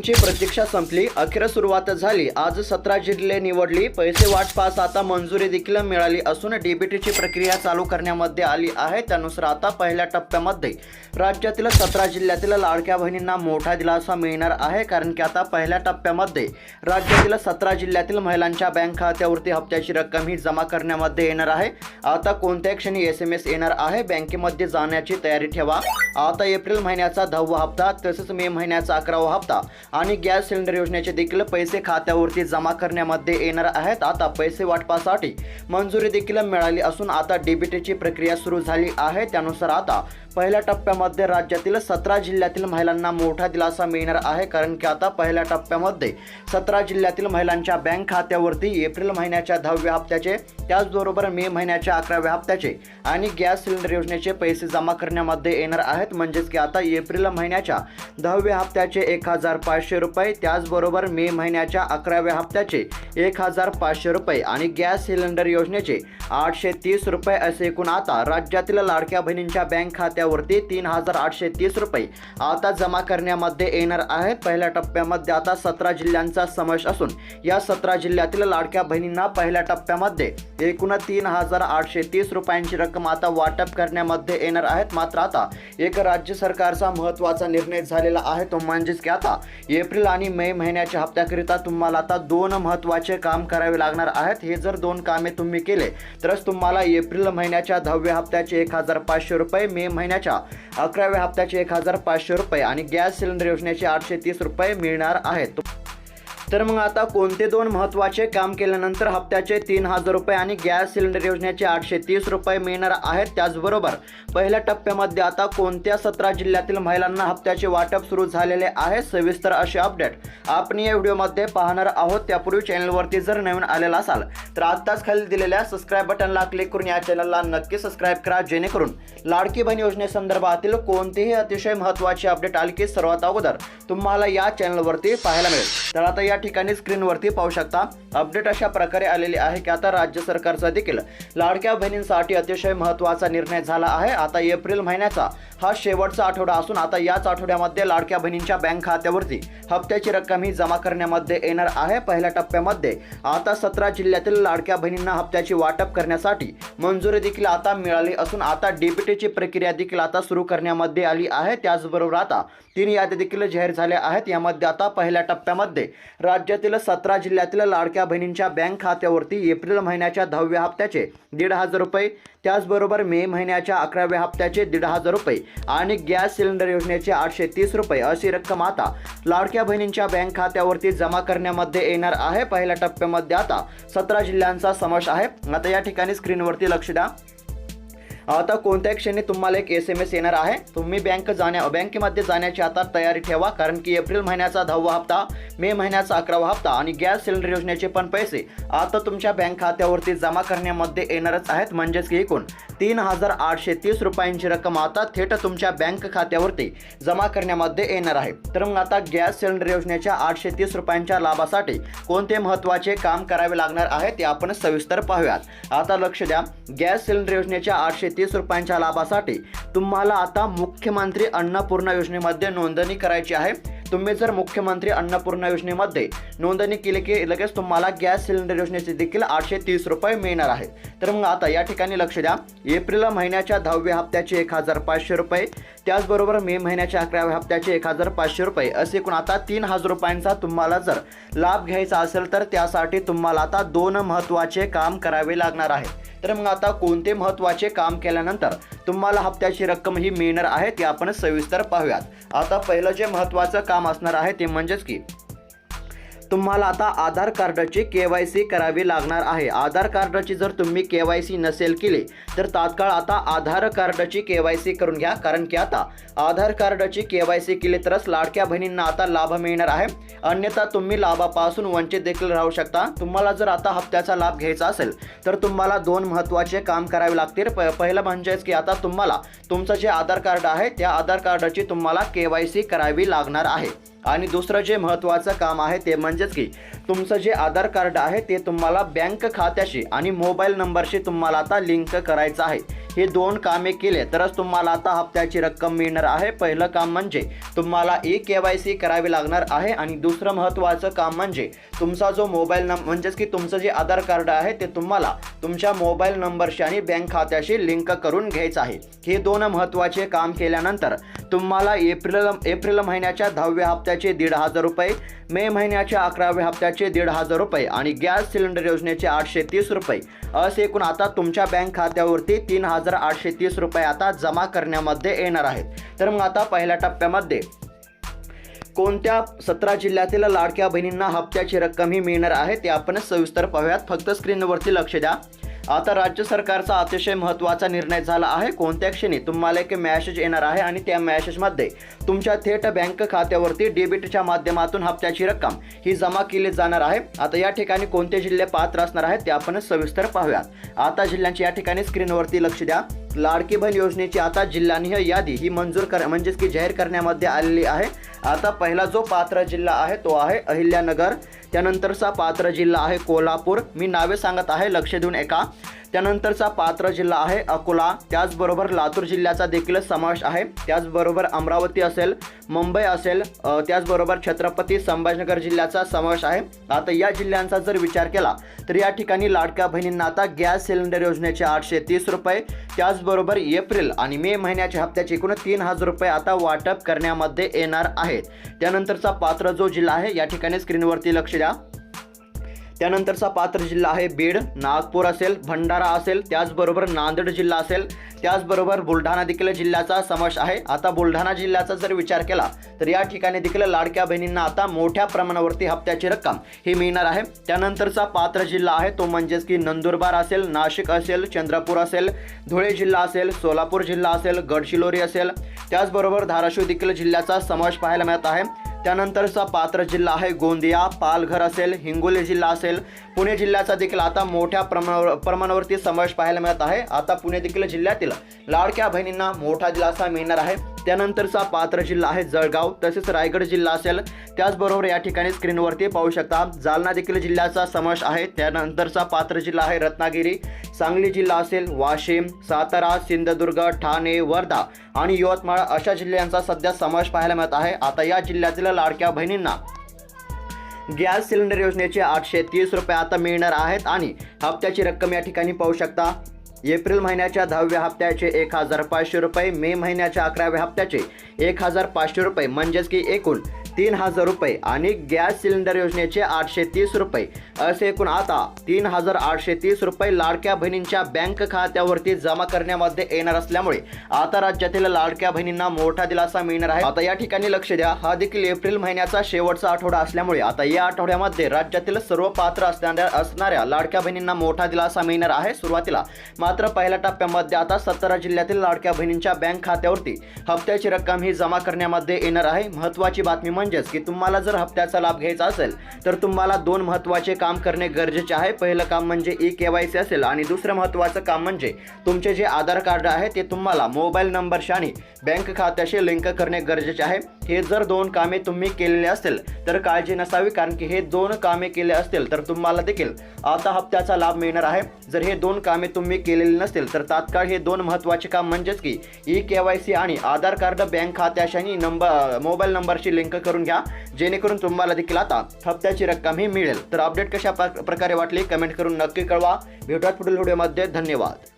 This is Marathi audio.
ची प्रतीक्षा संपली. अखेर सुरुवात झाली. आज सतरा जिल्हे निवडली. पैसे वाटपास आता मंजुरी देखील मिळाली असून डीबीटीची प्रक्रिया चालू करण्यामध्ये आली आहे. त्यानुसार आता पहिल्या टप्प्यामध्ये राज्यातील सतरा जिल्ह्यातील लाडक्या बहिणींना मोठा दिलासा मिळणार आहे. कारण की आता पहिल्या टप्प्यामध्ये राज्यातील सतरा जिल्ह्यातील महिलांच्या बँक खात्यावरती हप्त्याची रक्कम ही जमा करण्यामध्ये येणार आहे. आता कोणत्या क्षणी एस एम एस येणार आहे. बँकेमध्ये जाण्याची तयारी ठेवा. आता एप्रिल महिन्याचा दहावा हप्ता तसेच मे महिन्याचा अकरावा हप्ता. आणि गॅस सिलेंडर योजनेचे देखील पैसे खात्यावरती जमा करण्यामध्ये येणार आहेत. आता पैसे वाटपासाठी मंजुरी देखील मिळाली असून आता डीबीटीची प्रक्रिया सुरू झाली आहे. त्यानुसार आता पहिल्या टप्प्यामध्ये राज्यातील सतरा जिल्ह्यातील महिलांना मोठा दिलासा मिळणार आहे. कारण की आता पहिल्या टप्प्यामध्ये सतरा जिल्ह्यातील महिलांच्या बँक खात्यावरती एप्रिल महिन्याच्या दहाव्या हप्त्याचे त्याचबरोबर मे महिन्याच्या अकराव्या हप्त्याचे आणि गॅस सिलेंडर योजनेचे पैसे जमा करण्यामध्ये येणार आहेत. म्हणजेच की आता एप्रिल महिन्याच्या दहाव्या हप्त्याचे एक हजार पाचशे रुपये त्याचबरोबर मे महिन्याच्या अकराव्या हप्त्याचे एक हजार पाचशे रुपये आणि गॅस सिलेंडर योजनेचे आठशे तीस रुपये असे एकूण आता राज्यातील लाडक्या बहिणींच्या बँक खात्यावरती तीन हजार आठशे तीस रुपये आता जमा करण्यामध्ये येणार आहेत. पहिल्या टप्प्यामध्ये आता सतरा जिल्ह्यांचा समावेश असून या सतरा जिल्ह्यातील लाडक्या बहिणींना पहिल्या टप्प्यामध्ये एकूण तीन हजार आठशे तीस रुपयांची रक्कम आता वाटप करण्यामध्ये येणार आहेत. मात्र आता एक राज्य सरकारचा महत्त्वाचा निर्णय झालेला आहे. तो म्हणजेच की आता एप्रिल आणि मे महिन्याच्या हप्त्याकरिता तुम्हाला आता दोन महत्त्वाचे काम करावे लागणार आहेत. हे जर दोन कामे तुम्ही केले तरच तुम्हाला एप्रिल महिन्याच्या दहाव्या हप्त्याचे एक हजार पाचशे रुपये मे महिन्याच्या अकराव्या हप्त्याचे एक हजार पाचशे रुपये आणि गॅस सिलेंडर योजनेचे आठशे तीस रुपये मिळणार आहेत. तर मग आता कोणते दोन महत्त्वाचे काम केल्यानंतर हप्त्याचे तीन हजार रुपये आणि गॅस सिलेंडर योजनेचे आठशे तीस रुपये मिळणार आहेत? त्याचबरोबर पहिल्या टप्प्यामध्ये आता कोणत्या सतरा जिल्ह्यातील महिलांना हप्त्याचे वाटप सुरू झालेले आहे? सविस्तर असे अपडेट आपण या व्हिडिओमध्ये पाहणार आहोत. त्यापूर्वी चॅनलवरती जर नवीन आलेला असाल तर आत्ताच खाली दिलेल्या सबस्क्राईब बटनला क्लिक करून या चॅनलला नक्की सबस्क्राईब करा जेणेकरून लाडकी बहीण योजनेसंदर्भातील कोणतेही अतिशय महत्त्वाचे अपडेट आले की सर्वात अगोदर तुम्हाला या चॅनलवरती पाहायला मिळेल. तर आता या ठिकाणी स्क्रीनवरती पाहू शकता. अपडेट अशा प्रकारे आलेली आहे की आता राज्य सरकारचा देखील लाडक्या बहिणींसाठी अतिशय महत्त्वाचा निर्णय झाला आहे. आता एप्रिल महिन्याचा हा शेवटचा आठवडा असून आता याच आठवड्यामध्ये लाडक्या बहिणींच्या बँक खात्यावरती हप्त्याची रक्कम ही जमा करण्यामध्ये येणार आहे. पहिल्या टप्प्यामध्ये आता सतरा जिल्ह्यातील लाडक्या बहिणींना हप्त्याची वाटप करण्यासाठी मंजुरी देखील आता मिळाली असून आता डीबीटीची प्रक्रिया देखील आता सुरू करण्यामध्ये आली आहे. त्याचबरोबर आता तीन याद्या देखील जाहीर झाल्या आहेत. यामध्ये आता पहिल्या टप्प्यामध्ये राज्यातील सतरा जिल्ह्यातील लाडक्या बहिणींच्या बँक खात्यावरती एप्रिल महिन्याच्या दहाव्या हप्त्याचे दीड हजार रुपये त्याचबरोबर मे महिन्याच्या अकराव्या हप्त्याचे दीड हजार रुपये आणि गॅस सिलेंडर योजनेचे आठशे तीस रुपये अशी रक्कम आता लाडक्या बहिणींच्या बँक खात्यावरती जमा करण्यामध्ये येणार आहे. पहिल्या टप्प्यामध्ये आता सतरा जिल्ह्यांचा समावेश आहे. आता या ठिकाणी स्क्रीनवरती लक्ष द्या. आता कोणत्या क्षणी तुम्हाला एक एस एम एस येणार आहे? तुम्ही बँक जाण्या बँकेमध्ये जाण्याची आता तयारी ठेवा कारण की एप्रिल महिन्याचा दहावा हप्ता मे महिन्याचा अकरावा हप्ता आणि गॅस सिलेंडर योजनेचे पण पैसे आता तुमच्या बँक खात्यावरती जमा करण्यामध्ये येणारच आहेत. म्हणजेच की एकूण तीन हजार आठशे तीस रुपयांची रक्कम आता थेट तुमच्या बँक खात्यावरती जमा करण्यामध्ये येणार आहे. तर मग आता गॅस सिलेंडर योजनेच्या आठशे तीस रुपयांच्या लाभासाठी कोणते महत्त्वाचे काम करावे लागणार आहे ते आपण सविस्तर पाहूयात. आता लक्ष द्या. गॅस सिलेंडर योजनेच्या आठशे तीस रुपयांच्या लाभासाठी तुम्हाला आता मुख्यमंत्री अन्नपूर्णा योजनेमध्ये नोंदणी करायची आहे. तुम्ही जर मुख्यमंत्री अन्नपूर्णा योजनेमध्ये नोंदणी केली की लगेच तुम्हाला गॅस सिलेंडर योजनेचे देखील आठशे तीस रुपये मिळणार आहे तर मग आता या ठिकाणी लक्ष द्या. एप्रिल महिन्याच्या दहाव्या हप्त्याचे एक हजार पाचशे रुपये त्याचबरोबर मे महिन्याच्या अकराव्या हप्त्याचे एक हजार पाचशे रुपये असे एकूण आता तीन हजार रुपयांचा तुम्हाला जर लाभ घ्यायचा असेल तर त्यासाठी तुम्हाला आता दोन महत्त्वाचे काम करावे लागणार आहे. तर मग आता कोणते महत्त्वाचे काम केल्यानंतर तुम्हाला हप्त्याची रक्कम ही मिळणार आहे ते आपण सविस्तर पाहूयात. आता पहिलं जे महत्त्वाचं काम असणार आहे ते म्हणजेच की तुम्हाला आता आधार कार्डाची के वाय सी करावी लागणार आहे. आधार कार्डाची जर तुम्ही के वाय सी नसेल केली तर तात्काळ आता आधार कार्डाची के वाय सी करून घ्या. कारण की आता आधार कार्डाची के वाय सी केली तरच लाडक्या बहिणींना आता लाभ मिळणार आहे. अन्यथा तुम्ही लाभापासून वंचित देखील राहू शकता. तुम्हाला जर आता हप्त्याचा लाभ घ्यायचा असेल तर तुम्हाला दोन महत्त्वाचे काम करावे लागतील. प पहिलं म्हणजेच की आता तुम्हाला तुमचं जे आधार कार्ड आहे त्या आधार कार्डाची तुम्हाला के वाय सी करावी लागणार आहे. आणि दुसरं जे महत्त्वाचं काम आहे ते म्हणजेच की तुमचं जे आधार कार्ड आहे ते तुम्हाला बँक खात्याशी आणि मोबाईल नंबरशी तुम्हाला आता लिंक करायचं आहे. हे दोन कामे केले तरच तुम्हाला आता हप्त्याची रक्कम मिळणार आहे. पहिलं काम म्हणजे तुम्हाला ई के वाय सी करावी लागणार आहे आणि दुसरं महत्त्वाचं काम म्हणजे तुमचा जो मोबाईल नंबर म्हणजेच की तुमचं जे आधार कार्ड आहे ते तुम्हाला तुमच्या मोबाईल नंबरशी आणि बँक खात्याशी लिंक करून घ्यायचं आहे. हे दोन महत्त्वाचे काम केल्यानंतर तुम्हाला एप्रिल एप्रिल महिन्याच्या दहाव्या हप्त्याचे दीड हजार रुपये मे महिन्याच्या अकराव्या हप्त्याचे दीड हजार रुपये आणि गॅस सिलेंडर योजनेचे आठशे तीस रुपये. असे एकूण आता तुमच्या बँक खात्यावरती तीन हजार आठशे तीस रुपये आता जमा करण्यामध्ये येणार आहेत. तर मग आता पहिल्या टप्प्यामध्ये कोणत्या सतरा जिल्ह्यातील लाडक्या बहिणींना हप्त्याची रक्कम ही मिळणार आहे ते आपण सविस्तर पाहूयात. फक्त स्क्रीनवरती लक्ष द्या. आता राज्य सरकारचा अतिशय महत्त्वाचा निर्णय झाला आहे. कोणत्या क्षणी? तुम्हाला एक मॅसेज येणार आहे आणि त्या मॅसेजमध्ये तुमच्या थेट बँक खात्यावरती डेबिटच्या माध्यमातून हप्त्याची रक्कम ही जमा केली जाणार आहे. आता या ठिकाणी कोणते जिल्हे पात्र असणार आहेत ते आपण सविस्तर पाहूयात. आता जिल्ह्यांची या ठिकाणी स्क्रीनवरती लक्ष द्या. लाडकी बहीण योजनेची आता जिल्हानिह यादी ही मंजूर कर म्हणजेच की जाहीर करण्यामध्ये आलेली आहे. आता पहिला जो पात्र जिल्हा आहे तो आहे अहिल्यानगर. त्यानंतरचा पात्र जिल्हा आहे कोल्हापूर. मी नावे सांगत आहे लक्ष देऊन एका त्यानंतरचा पात्र जिल्हा आहे अकोला. त्याचबरोबर लातूर जिल्ह्याचा देखील समावेश आहे. त्याचबरोबर अमरावती असेल मुंबई असेल त्याचबरोबर छत्रपती संभाजीनगर जिल्ह्याचा समावेश आहे. आता या जिल्ह्यांचा जर विचार केला तर या ठिकाणी लाडक्या बहिणींना आता गॅस सिलेंडर योजनेचे आठशे तीस रुपये त्याचबरोबर एप्रिल आणि मे महिन्याच्या हप्त्याचे एकूण तीन हजार रुपये आता वाटप करण्यामध्ये येणार आहेत. त्यानंतरचा पात्र जो जिल्हा आहे या ठिकाणी स्क्रीनवरती लक्ष द्या. त्यानंतरचा पात्र जिल्हा आहे बीड नागपूर असेल भंडारा असेल त्याचबरोबर नांदेड जिल्हा असेल त्याचबरोबर बुलढाणा देखील जिल्ह्याचा समावेश आहे. आता बुलढाणा जिल्ह्याचा जर विचार केला तर या ठिकाणी देखील लाडक्या बहिणींना आता मोठ्या प्रमाणावरती हप्त्याची रक्कम ही मिळणार आहे. त्यानंतरचा पात्र जिल्हा आहे तो म्हणजेच की नंदुरबार असेल नाशिक असेल चंद्रपूर असेल धुळे जिल्हा असेल सोलापूर जिल्हा असेल गडचिरोली असेल. त्याचबरोबर धाराशिव देखील जिल्ह्याचा समावेश पाहायला मिळत आहे. त्यानंतरचा पात्र जिल्हा आहे गोंदिया. पालघर असेल हिंगोली जिल्हा असेल पुणे जिल्ह्याचा देखील आता मोठ्या प्रमाणावर प्रमाणावरती समावेश पाहायला मिळत आहे. आता पुणे देखील जिल्ह्यातील लाडक्या बहिणींना मोठा दिलासा मिळणार आहे. त्यानंतरचा पात्र जिल्हा आहे जळगाव तसेच रायगड जिल्हा असेल. त्याचबरोबर या ठिकाणी स्क्रीनवरती पाहू शकता जालना देखील जिल्ह्याचा समावेश आहे. त्यानंतरचा पात्र जिल्हा आहे रत्नागिरी सांगली जिल्हा असेल वाशिम सातारा सिंधुदुर्ग ठाणे वर्धा आणि यवतमाळ अशा जिल्ह्यांचा सध्या समावेश पाहायला मिळत आहे. आता या जिल्ह्यातील लाडक्या बहिणींना गॅस सिलेंडर योजनेचे आठशे तीस रुपये आता मिळणार आहेत आणि हप्त्याची रक्कम या ठिकाणी पाहू शकता. एप्रिल महिन्याच्या दहाव्या हप्त्याचे एक हजार पाचशे रुपये मे महिन्याच्या अकराव्या हप्त्याचे एक हजार पाचशे रुपये. म्हणजेच की एकूण तीन हजार रुपये आणि गॅस सिलेंडर योजनेचे आठशे तीस रुपये. असे एकूण आता तीन हजार आठशे तीस रुपये लाडक्या बहिणींच्या बँक खात्यावरती जमा करण्यामध्ये येणार असल्यामुळे आता राज्यातील लाडक्या बहिणींना मोठा दिलासा मिळणार आहे. आता या ठिकाणी लक्ष द्या. हा देखील एप्रिल महिन्याचा शेवटचा आठवडा असल्यामुळे आता या आठवड्यामध्ये राज्यातील सर्व पात्र असणाऱ्या असणाऱ्या लाडक्या बहिणींना मोठा दिलासा मिळणार आहे. सुरुवातीला मात्र पहिल्या टप्प्यामध्ये आता सतरा जिल्ह्यातील लाडक्या बहिणींच्या बँक खात्यावरती हप्त्याची रक्कम ही जमा करण्यामध्ये येणार आहे. महत्त्वाची बातमी म्हणजे म्हणजेच की तुम्हाला जर हप्त्याचा लाभ घ्यायचा असेल तर तुम्हाला दोन महत्त्वाचे काम करणे गरजेचे आहे. पहिलं काम म्हणजे ई के वाय सी असेल आणि दुसरं महत्त्वाचं काम म्हणजे तुमचे जे आधार कार्ड आहे ते तुम्हाला मोबाईल नंबरशी आणि बँक खात्याशी लिंक करणे गरजेचे आहे. हे जर दोन कामे तुम्ही केलेले असतील तर काळजी नसावी कारण की हे दोन कामे केले असतील तर तुम्हाला देखील आता हप्त्याचा लाभ मिळणार आहे. जर हे दोन कामे तुम्ही केलेली नसतील तर तात्काळ हे दोन महत्त्वाचे काम म्हणजेच की ई के वाय सी आणि आधार कार्ड बँक खात्याशी आणि नंबर मोबाईल नंबरशी लिंक करून घ्या जेणेकरून तुम्हाला देखील आता हप्त्याची रक्कम ही मिळेल. तर अपडेट कशा प्र- प्रकारे वाटली कमेंट करून नक्की कळवा. भेटूयात पुढील व्हिडिओमध्ये. धन्यवाद.